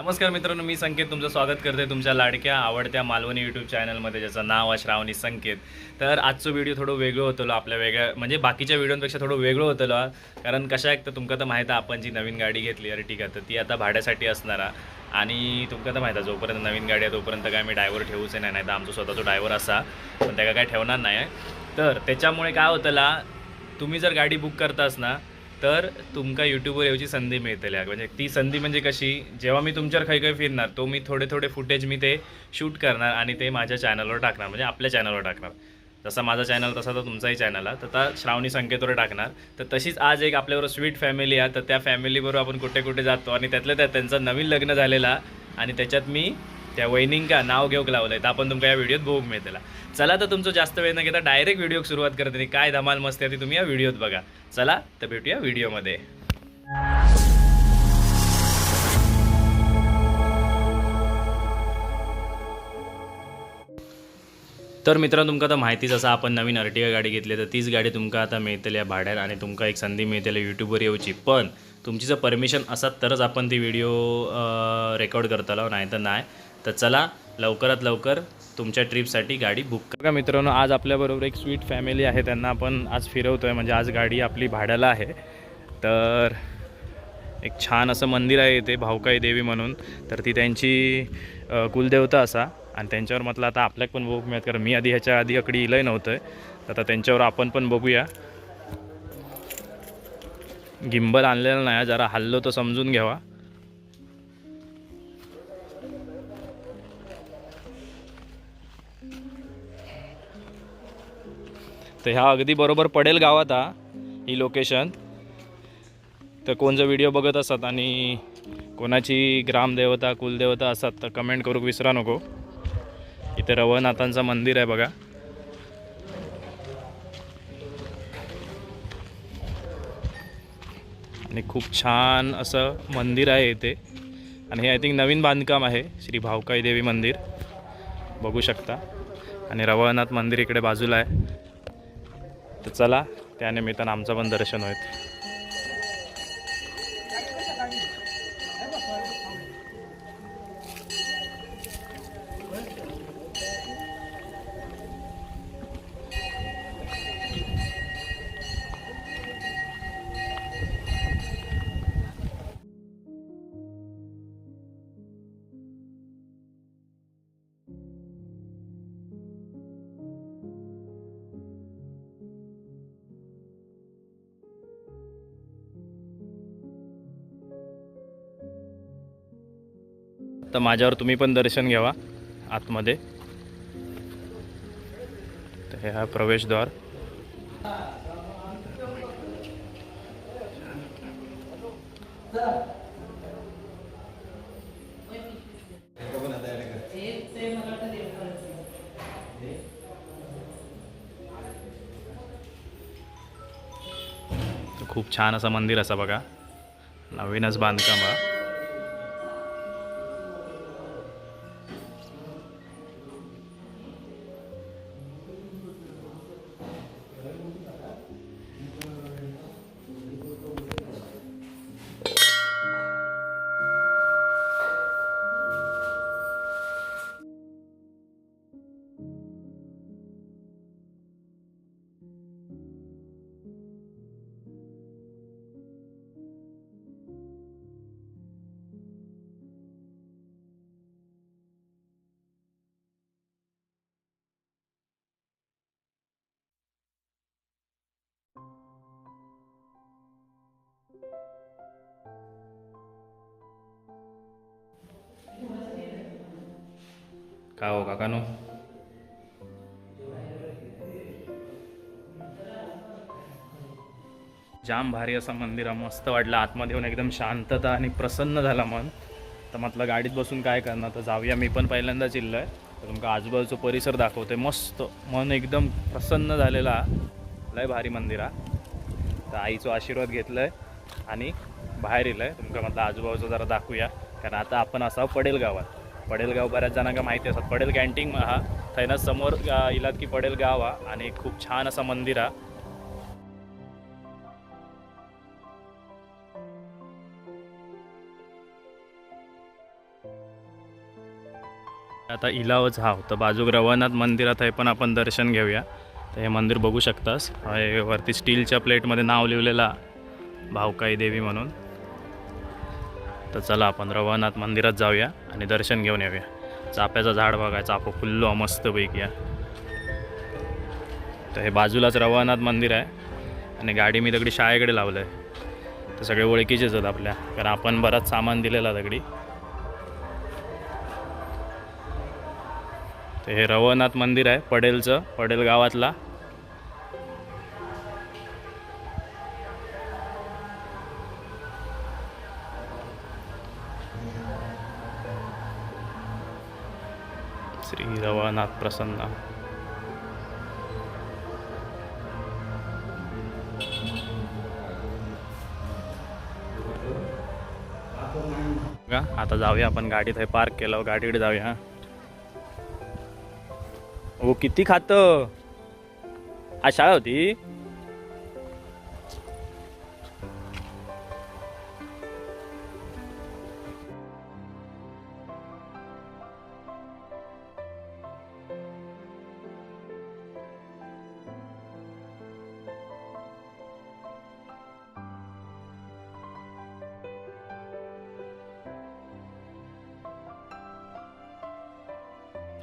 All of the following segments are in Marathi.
नमस्कार मित्रांनो मी संकेत तुमचं स्वागत करते तुमच्या लाडक्या आवडत्या मालवणी यूट्यूब चॅनलमध्ये ज्याचं नाव आहे श्रावणी संकेत तर आजचं व्हिडिओ थोडं वेगळं होतलो आपल्या वेगळ्या म्हणजे बाकीच्या व्हिडिओंपेक्षा थोडं वेगळं होतं कारण कशा आहे तर तुमका तर माहीत आहे आपण जी नवीन गाडी घेतली अरे ठीक आहे तर ती आता भाड्यासाठी असणार आहे. आणि तुमका तर माहीत आहे जोपर्यंत नवीन गाडी आहे तोपर्यंत काय मी ड्रायव्हर ठेवूच नाही नाही तर आमचा स्वतःचा ड्रायव्हर असा पण त्याला काय ठेवणार नाही तर त्याच्यामुळे काय होतला तुम्ही जर गाडी बुक करतास ना तर तुमका यूट्यूबवर यायची संधी मिळतल्या म्हणजे ती संधी म्हणजे कशी? जेव्हा मी तुमच्यावर काही काही फिरणार तो मी थोडे थोडे फुटेज मी ते शूट करणार आणि ते माझ्या चॅनलवर टाकणार म्हणजे आपल्या चॅनलवर टाकणार. जसा माझा चॅनल तसा तर तुमचाही चॅनल आहे. तर त्या श्रावणी संकेतवर टाकणार. तर तशीच आज एक आपल्याबरोबर स्वीट फॅमिली आहे. तर त्या फॅमिलीबरोबर आपण कुठे कुठे जातो आणि त्यातल्या त्यात त्यांचं नवीन लग्न झालेला आणि त्याच्यात मी त्या वैनिंका नाव घेऊक लावलं आहे तर आपण तुमका या व्हिडिओत बघूक मिळतेला. चला तर तुमचं जास्त वेळ न घेता डायरेक्ट व्हिडिओ सुरुवात करते काय धमाल मस्त आहे ती तुम्ही या व्हिडिओत बघा. चला तर भेटूया व्हिडिओमध्ये तर मित्रांनो तुमका आता माहितीच असा आपण नवीन अर्टिगा गाडी घेतली तर तीच गाडी तुमका आता मिळतल्या भाड्यात आणि तुमका एक संधी मिळतली यूट्यूबवर येऊची. पण तुमची जर परमिशन असत तरच आपण ती व्हिडिओ रेकॉर्ड करतालो नाही तर नाही. तर चला लवकरात लवकर तुमच्या ट्रिपसाठी गाडी बुक करा. मित्रांनो आज आपल्याबरोबर एक स्वीट फॅमिली आहे. त्यांना आपण आज फिरवतो आहे म्हणजे आज गाडी आपली भाड्याला आहे. तर एक छान असं मंदिर आहे इथे भावकाई देवी म्हणून. तर ती त्यांची कुलदेवता असा. आणि त्यांच्यावर म्हटलं आता आपल्याक पण बघू मिळत. कारण मी आधी ह्याच्या आधी अकडे इलंही नव्हतं तर आता त्यांच्यावर आपण पण बघूया. गिंबल आणलेला नाही जरा हल्लो तर समजून घ्यावा. तर ह्या अगदी बरोबर पडेल गावात हा ही लोकेशन तर कोण जर व्हिडिओ बघत असत आणि कोणाची ग्रामदेवता कुलदेवता असतात तर कमेंट करू विसरा नको. इथे रवनाथांचं मंदिर आहे बघा. आणि खूप छान असं मंदिर आहे इथे. आणि हे आय थिंक नवीन बांधकाम आहे श्री भावकाई देवी मंदिर. बघू शकता. आणि रवळनाथ मंदिर इकडे बाजूला आहे. तर चला त्यानिमित्तानं आमचं पण दर्शन होईल. तर माझ्यावर तुम्ही पण दर्शन घ्यावा आतमध्ये. तर हे हा प्रवेशद्वार. खूप छान असं मंदिर असं बघा. नवीनच बांधकाम हा. काय हो काकानो जाम भारी असं मंदिर आहे. मस्त वाटलं. आतमध्ये येऊन एकदम शांतता आणि प्रसन्न झाला मन. तर म्हटलं गाडीत बसून काय करणार? तर जाऊया. मी पण पहिल्यांदा इल्लो आहे तर तुमका आजूबाजूचा परिसर दाखवते मस्त. मन एकदम प्रसन्न झालेला. लय भारी मंदिर आहे. तर आईचा आशीर्वाद घेतलाय. आणि बाहेर येलं तुमका म्हटलं आजूबाजूचं जरा दाखवूया. कारण आता आपण असा पडेल गावात पडेल गाव बऱ्याच जणांना माहिती असतात. पडेल कॅन्टीन हा. थंयना समोर इलात की पडेल गाव हा. आणि खूप छान असं मंदिर हा. आता इलावच हा. तर बाजूक रवनाथ मंदिरात आहे पण आपण दर्शन घेऊया. तर हे मंदिर बघू शकतास. हे वरती स्टीलच्या प्लेटमध्ये नाव लिहिलेलं भावकाई देवी म्हणून. तर चला आपण रवनाथ मंदिरात जाऊया आणि दर्शन घेऊन येऊया. चाफ्याचं झाड बघाय चाफं फुल्लो मस्तपैकी या. तर हे बाजूलाच रवनाथ मंदिर आहे आणि गाडी मी दगडी शाळेकडे लावलं आहे तर सगळे ओळखीचेच आहेत आपल्या कारण आपण बराच सामान दिलेला दगडी. तर हे रवनाथ मंदिर आहे पडेलचं पडेल गावातला. मनात प्रसन्न. आता जाऊया आपण गाडीत हे पार्क केलं गाडीकडे जाऊया हो. किती खात? आज शाळा होती?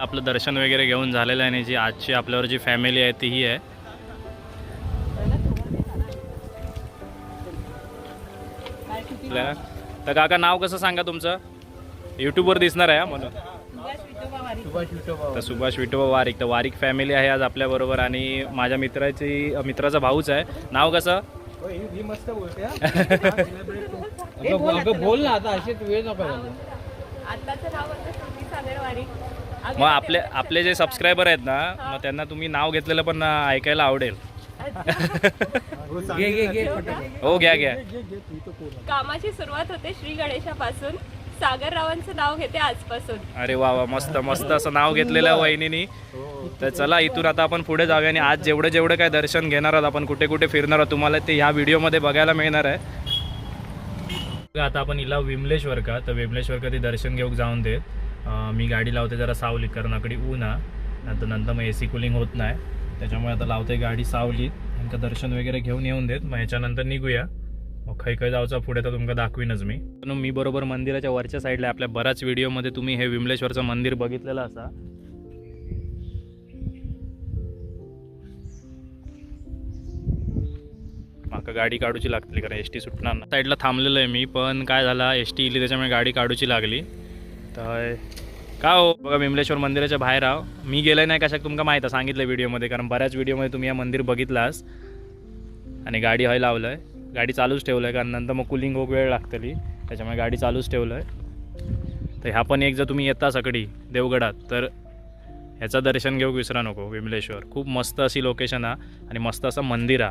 आपलं दर्शन वगैरे घेऊन झालेलं आहे आणि जी आजची आपल्यावर जी फॅमिली आहे तीही आहे. तर काका नाव कसं सांगा तुमचं? यूट्यूबवर दिसणार आहे हा म्हणून. तर सुभाष विठोबा वारिक. तर वारिक फॅमिली आहे आज आपल्याबरोबर आणि माझ्या मित्राची मित्राचा भाऊच आहे. नाव कसं? ही मस्त बोलते बोल ना आता अशीच वेळ नको मग आपले आपले जे सबस्क्रायबर आहेत ना मग त्यांना तुम्ही नाव घेतलेलं पण ऐकायला आवडेल. घे घे घे. पटापट. हो घ्या घ्या. कामाची सुरुवात होते श्री गणेशापासून. सागर रावांचं नाव घेते आजपासून. अरे वा वा मस्त मस्त असं नाव घेतलेलं आहे वहिनीनी. तर चला इथून आता आपण पुढे जाऊया आणि आज जेवढं जेवढं काय दर्शन घेणार आहोत आपण कुठे कुठे फिरणार आहोत तुम्हाला ते ह्या व्हिडिओमध्ये बघायला मिळणार आहे. आता आपण इला विमलेश्वर का? तर विमलेश्वर का ते दर्शन घेऊन जाऊन देत. मी गाडी लावते जरा सावली कारण ऊन हा नंतर नंतर मग ए सी कुलिंग होत नाही. त्याच्यामुळे आता लावते गाडी सावलीत. तुमचं दर्शन वगैरे घेऊन येऊन देत. मग याच्यानंतर निघूया. मग खै खै जाऊचा पुढे तर तुमका दाखवीनच मी. पण मी बरोबर मंदिराच्या वरच्या साईडला आपल्या बऱ्याच व्हिडिओमध्ये तुम्ही हे विमलेश्वरचं मंदिर बघितलेलं असा. माका गाडी काढूची लागतली कारण एस टी सुटणार ना साईडला थांबलेलं आहे मी पण काय झाला एस टी इली त्याच्यामुळे गाडी काढूची लागली. तर का हो? बघा विमलेश्वर मंदिराच्या बाहेर आहो. मी गेलं नाही कशाक तुमका माहीत आहे सांगितलं व्हिडिओमध्ये कारण बऱ्याच व्हिडिओमध्ये तुम्ही या मंदिर बघितलास. आणि गाडी हय लावलं आहे गाडी चालूच ठेवलं आहे कारण नंतर मग कुलिंग होक वेळ लागतली. त्याच्यामुळे गाडी चालूच ठेवलं आहे तर ह्या पण एक जर तुम्ही येता सगळी देवगडात तर ह्याचं दर्शन घेऊ विसरा नको विमलेश्वर. खूप मस्त अशी लोकेशन हा आणि मस्त असं मंदिर हा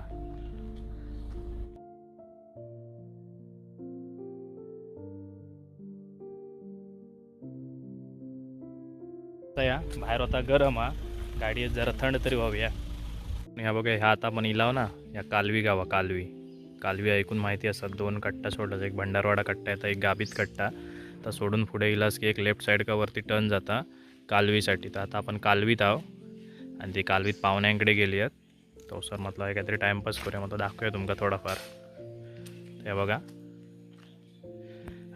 तर या. बाहेर होता गरम हा. गाडी जरा थंड तरी व्हावी या आणि ह्या बघा ह्या आता आपण इलाव ना या कालवी गावा कालवी. कालवी ऐकून माहिती असतात दोन कट्टा सोडला एक भंडारवाडा कट्टा येतं एक गाबीत कट्टा. तर सोडून पुढे इलास की एक लेफ्ट साईड का वरती टर्न जाता कालवीसाठी. तर आता आपण कालवीत आहो. आणि ती कालवीत पाहुण्यांकडे गेली आहेत तो सर म्हटलं काहीतरी टाईमपास करूया. मग तो दाखवूया तुमका थोडाफार. ते बघा.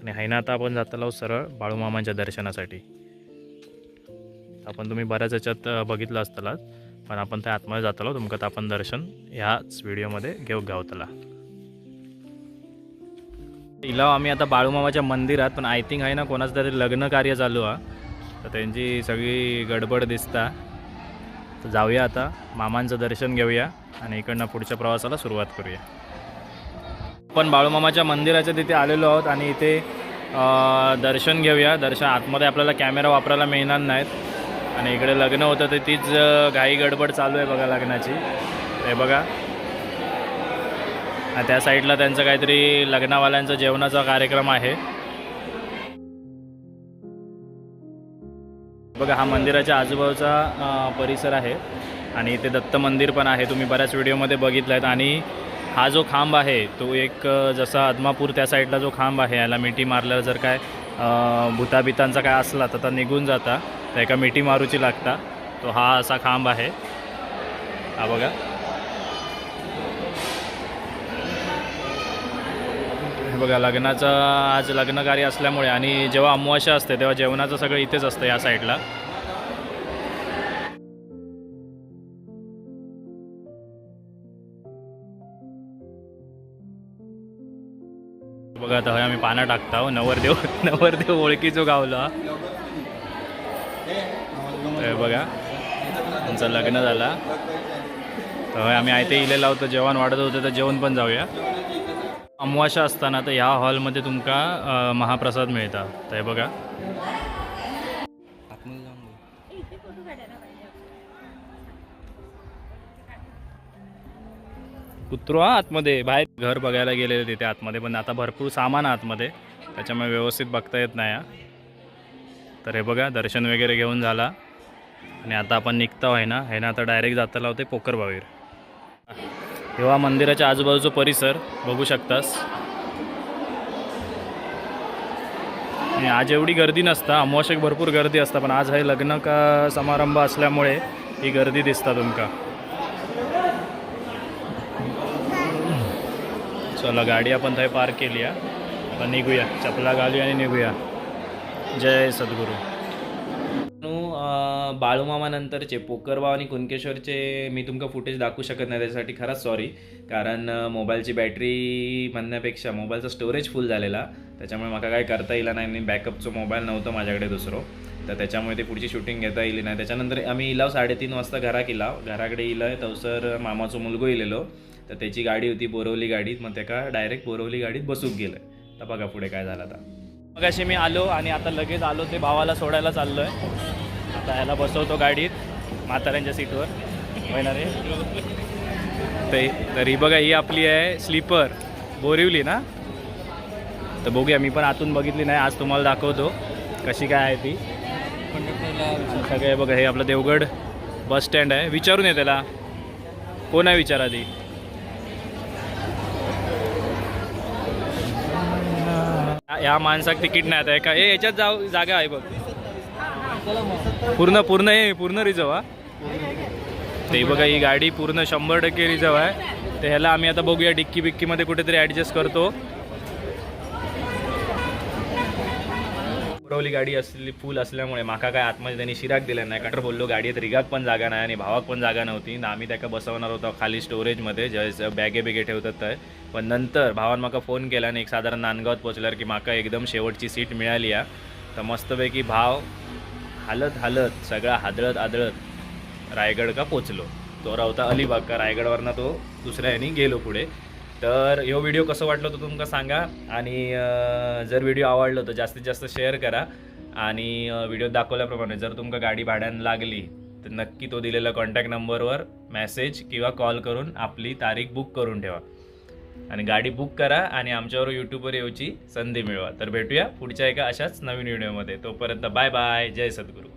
आणि हाय ना आता आपण जातलो सरळ बाळूमामांच्या दर्शनासाठी. आपण तुम्ही बऱ्याच याच्यात बघितलं असतलात. पण आपण त्या आतमध्ये जातलो तुमका तर आपण दर्शन ह्याच व्हिडिओमध्ये घेऊ गावतला इलाव आम्ही आता बाळूमामाच्या मंदिरात पण आय थिंक आहे ना कोणाचं तरी लग्न कार्य चालू आहे. तर त्यांची सगळी गडबड दिसता. तर जाऊया आता. मामांचं दर्शन घेऊया. आणि इकडनं पुढच्या प्रवासाला सुरुवात करूया. आपण बाळूमामाच्या मंदिराच्या तिथे आलेलो आहोत. आणि इथे दर्शन घेऊया. दर्शन आतमध्ये आपल्याला कॅमेरा वापरायला मिळणार नाहीत. आणि इकडे लग्न होतं तर तीच घाई गडबड चालू आहे बघा लग्नाची. हे बघा. आणि त्या साईडला त्यांचं काहीतरी लग्नावाल्यांचा जेवणाचा कार्यक्रम आहे. बघा हा मंदिराच्या आजूबाजूचा परिसर आहे. आणि इथे दत्त मंदिर पण आहे. तुम्ही बऱ्याच व्हिडिओमध्ये बघितलं आहेत आणि हा जो खांब आहे तो एक जसा आदमापूर त्या साईडला जो खांब आहे याला मिठी मारल्यावर जर काय अ, भूताबितांचा काय असला तर तो निघून जाता. तर एका मिठी मारूची लागता. तो हा असा खांब आहे. हा बघा. हे बघा लग्नाचं आज लग्नकार्य असल्यामुळे आणि जेव्हा अमावास्या असते तेव्हा जेवणाचं सगळं इथेच असतं या साईडला. बघा तर आम्ही पानं टाकता हो. नवरदेव नवरदेव ओळखीचो गावला. हे बघा त्यांचं लग्न झाला. तर होय आम्ही आयते इले लावतो जेवण वाढत होतं तर जेवण पण जाऊया. अमावास्या असताना तर ह्या हॉलमध्ये तुमका महाप्रसाद मिळता. तर हे बघा. कुत्रो हा आतमध्ये बाहेर घर बघायला गेलेले तिथे आतमध्ये पण आता भरपूर सामान आहे आतमध्ये. त्याच्यामुळे व्यवस्थित बघता येत नाही हा. तर हे बघा दर्शन वगैरे घेऊन झाला. आणि आता आपण निघतो आहे ना हे ना आता डायरेक्ट जाताला होते पोकरबावीर तेव्हा मंदिराच्या आजूबाजूचा परिसर बघू शकतास. आणि आज एवढी गर्दी नसता अमावश्यक भरपूर गर्दी असता पण आज हे लग्न का समारंभ असल्यामुळे ही गर्दी दिसता तुमका. चला गाडी आपण थंय पार्क केली आहे. आता निघूया. चपला घालूया आणि निघूया. जय सद्गुरू. बाळूमामानंतरचे पोकरबाव आणि कुणकेश्वरचे मी तुमका फुटेज दाखवू शकत नाही त्याच्यासाठी खरंच सॉरी कारण मोबाईलची बॅटरी म्हणण्यापेक्षा मोबाईलचा स्टोरेज फुल झालेला. त्याच्यामुळे मला काय करता येईल नाही आणि बॅकअपचं मोबाईल नव्हतं माझ्याकडे दुसरं. तर त्याच्यामुळे ते पुढची शूटिंग घेता येईल नाही. त्याच्यानंतर आम्ही इलाव साडेतीन वाजता घरा केला घराकडे इलं तवसर मामाचो मुलगो इलेलो. तर त्याची गाडी होती बोरवली गाडीत. मग त्याका डायरेक्ट बोरवली गाडीत बसूक गेलं तर बघा पुढे काय झालं आता. मग अशी मी आलो आणि आता लगेच आलो ते भावाला सोडायला चाललो आहे आता ह्याला बसवतो गाडीत म्हाताऱ्यांच्या सीटवर. होय ते तर ही बघा ही आपली आहे स्लीपर बोरिवली ना? तर बघूया मी पण आतून बघितली नाही आज तुम्हाला दाखवतो कशी काय आहे ती. सगळे बघा हे आपलं देवगड बस स्टँड आहे. विचारून ये त्याला. कोण आहे विचारा ती या माणसाक तिकीट नाही आता. एका हे याच्यात जाऊ जागा आहे बघ. पूर्ण पूर्ण हे पूर्ण रिझर्व हा. ते बघा ही गाडी पूर्ण शंभर टक्के रिझर्व आहे. तर ह्याला आम्ही आता बघूया डिक्की बिक्कीमध्ये कुठेतरी ॲडजस्ट करतो. पुरवली गाडी असली फुल असल्यामुळे माका काय आतमध्ये त्यांनी शिराक दिला नाही. कारण बोललो गाडीत रिगाक पण जागा नाही आणि भावाक पण जागा नव्हती. ना आम्ही त्याका बसवणार होतो खाली स्टोरेजमध्ये जे बॅगे बिगे ठेवतात तर. पण नंतर भावान माका फोन केला आणि एक साधारण नांदगावात पोचल्यावर की माका एकदम शेवटची सीट मिळाली आहे तर मस्तपैकी भाव हालत हालत सगळा हादळत आदळत रायगड का पोचलो तो रावता अलिबाग का रायगडवरनं तो दुसऱ्या ह्यानी गेलो पुढे. तर ह्यो व्हिडिओ कसं वाटलं तो तुमका सांगा. आणि जर व्हिडिओ आवडलो तर जास्तीत जास्त शेअर करा. आणि व्हिडिओ दाखवल्याप्रमाणे जर तुमका गाडी भाड्यानं लागली तर नक्की तो दिलेल्या कॉन्टॅक्ट नंबरवर मेसेज किंवा कॉल करून आपली तारीख बुक करून ठेवा. आणि गाडी बुक करा आणि आमच्यावर यूट्यूबवर येऊची संधी मिळवा. तर भेटूया पुढच्या एका अशाच नवीन व्हिडिओमध्ये तोपर्यंत बाय बाय जय सद्गुरू.